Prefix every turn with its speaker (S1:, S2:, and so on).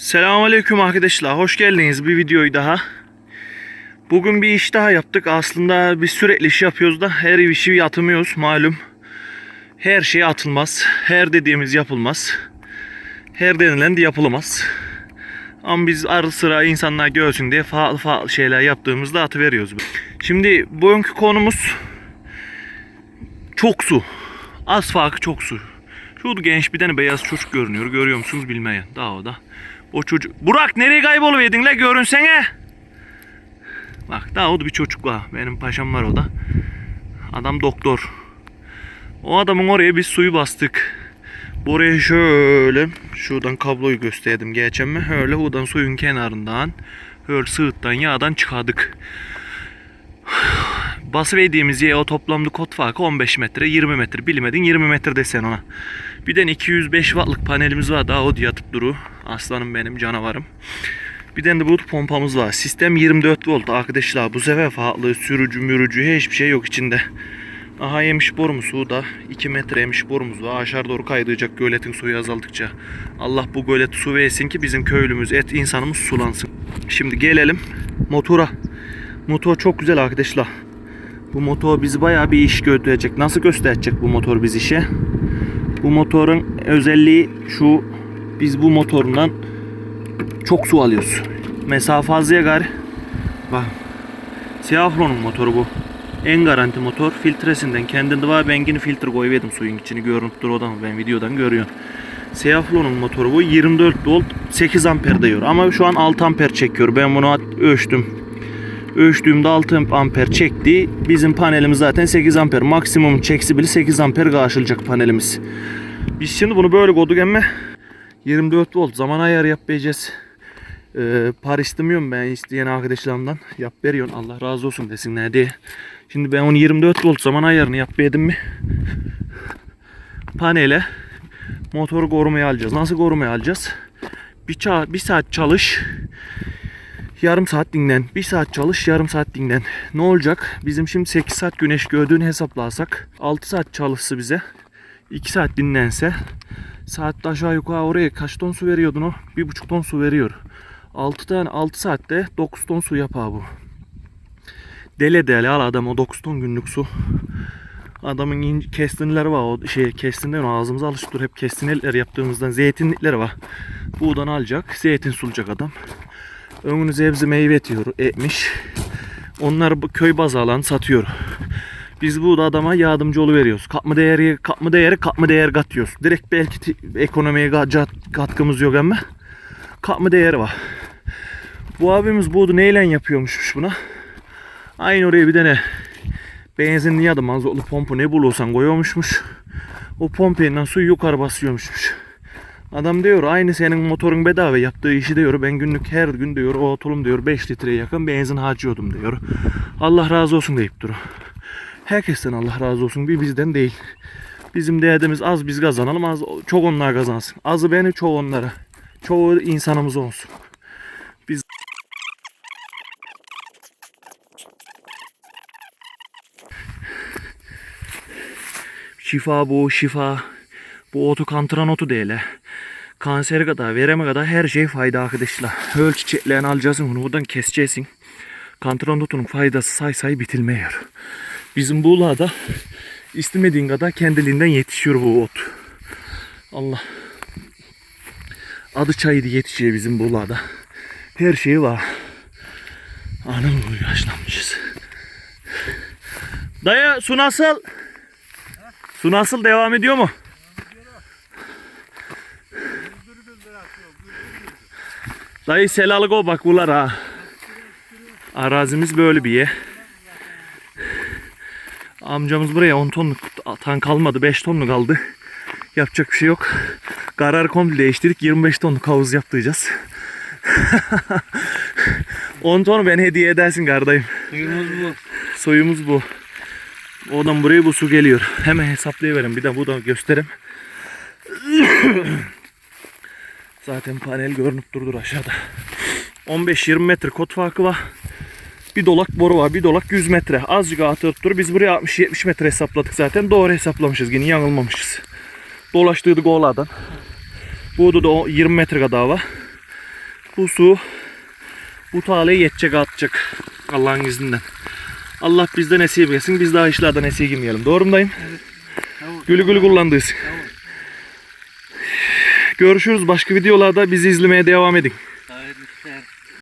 S1: Selamünaleyküm arkadaşlar. Hoş geldiniz bir videoyu daha. Bugün bir iş daha yaptık. Aslında biz sürekli iş yapıyoruz da her işi atmıyoruz malum. Her şey atılmaz. Her dediğimiz yapılmaz. Her denilen de yapılamaz. Ama biz ara sıra insanlar görsün diye farklı farklı şeyler yaptığımızda atıveriyoruz. Şimdi bugünkü konumuz çok su. Az farkı çok su. Şurada genç bir tane beyaz çocuk görünüyor. Görüyor musunuz bilmeyen. Daha o da. O çocuk. Burak nereye kayboluverdin la görünsene. Bak daha o da bir çocuk var. Benim paşam var o da. Adam doktor. O adamın oraya biz suyu bastık. Buraya şöyle şuradan kabloyu gösterdim geçen mi? Öyle buradan suyun kenarından öyle sığıttan yağdan çıkardık. Basıverdiğimiz yer o toplamda kod farkı 15 metre 20 metre bilemedin 20 metre desen ona. Bir de 205 wattlık panelimiz var daha o yatıp duru. Aslanım benim canavarım. Bir de bu pompamız var. Sistem 24 volt arkadaşlar. Bu sefer farklı sürücü mürücü hiçbir şey yok içinde. Aha yemiş borumuz suda. 2 metre yemiş borumuz var. Aşağı doğru kaydıracak göletin suyu azaldıkça. Allah bu gölete su versin ki bizim köylümüz, et insanımız sulansın. Şimdi gelelim motora. Motor çok güzel arkadaşlar. Bu motor bizi bayağı bir iş götürecek. Nasıl gösterecek bu motor biz işe? Bu motorun özelliği şu. Biz bu motorundan çok su alıyoruz. Mesafe fazlaya gari. Bak. Siyaflon'un motoru bu. En garanti motor. Filtresinden kendinde var. Ben yine filtre koyuverdim suyun içini. Görüntüdür odan ben videodan görüyorum. Siyaflon'un motoru bu. 24 volt 8 amper diyor. Ama şu an 6 amper çekiyor. Ben bunu ölçtüm. Ölçtüğümde 6 amper çekti. Bizim panelimiz zaten 8 amper. Maksimum çeksi bile 8 amper karşılayacak panelimiz. Biz şimdi bunu böyle koyduk ama 24 volt zaman ayarı yapacağız. Ee, para istemiyorum ben isteyen arkadaşlarımdan. Yap veriyorsun Allah razı olsun desinler diye. Şimdi ben onu 24 volt zaman ayarını yapaydım mi? Panele motoru korumaya alacağız. Nasıl korumaya alacağız? Bir, ça- bir saat çalış. Yarım saat dinlen. Bir saat çalış, yarım saat dinlen. Ne olacak? Bizim şimdi 8 saat güneş gördüğünü hesaplasak 6 saat çalışsa bize 2 saat dinlense saatte aşağı yukarı oraya kaç ton su veriyordun o? 1,5 ton su veriyor. 6 tane 6 saatte 9 ton su yapar bu. Dele dele al adam o 9 ton günlük su. Adamın in- kestinleri var o şey kestinler ağzımıza alıştır hep kestinler yaptığımızdan zeytinlikleri var. Buradan alacak zeytin sulayacak adam. Önünü zebze meyve etiyor, ekmiş. Onlar bu köy bazı alan satıyor. Biz burada adama yardımcı veriyoruz. Katma değeri, katma değeri, katma değer katıyoruz. Direkt belki ekonomiye katkımız yok ama katma değeri var. Bu abimiz bunu neyle yapıyormuş buna? Aynı oraya bir tane benzinli ya da mazotlu pompa ne bulursan koyuyormuşmuş. O pompayla suyu yukarı basıyormuşmuş. Adam diyor aynı senin motorun bedava yaptığı işi diyor. Ben günlük her gün diyor o tulum diyor 5 litreye yakın benzin harcıyordum diyor. Allah razı olsun deyip duruyor. Herkesten Allah razı olsun bir bizden değil. Bizim derdimiz az biz kazanalım az çok onlar kazansın. Azı beni çoğu onlara. Çoğu insanımız olsun. Biz Şifa bu şifa. Bu otu kantıran otu değil. he. Kanseri kadar, vereme kadar her şey fayda arkadaşlar. Öl çiçeklerini alacaksın bunu buradan keseceksin. Kantıran otunun faydası say say bitilmiyor. Bizim buğlada istemediğin kadar kendiliğinden yetişiyor bu ot. Allah. Adı çayıydı yetişiyor bizim buğlada. Her şeyi var. Anam yaşlanmışız. Dayı su nasıl? Su nasıl devam ediyor mu? Dayı selalık o bak bunlar ha. Arazimiz böyle bir yer. Amcamız buraya 10 tonluk tan kalmadı 5 tonluk kaldı. Yapacak bir şey yok. Karar komple değiştirdik 25 tonluk havuz yaptıracağız. 10 tonu ben hediye edersin kardeşim.
S2: Suyumuz bu.
S1: Soyumuz bu. Oradan buraya bu su geliyor. Hemen hesaplayıverin. Bir de buradan göstereyim. Zaten panel görünüp durdur aşağıda. 15-20 metre kot farkı var. Bir dolak boru var. Bir dolak 100 metre. Azıcık atılıp dur. Biz buraya 60-70 metre hesapladık zaten. Doğru hesaplamışız. Yine yanılmamışız. Dolaştırdık oğladan. Burada da o 20 metre kadar var. bu su bu taleyi yetecek atacak Allah'ın izniyle. Allah bizde nasip etsin. Biz daha işlerden esirgemeyelim. Doğru mu dayım?
S2: Tamam.
S1: Gülü gülü kullandıyız.
S2: Tamam.
S1: Görüşürüz başka videolarda bizi izlemeye devam edin.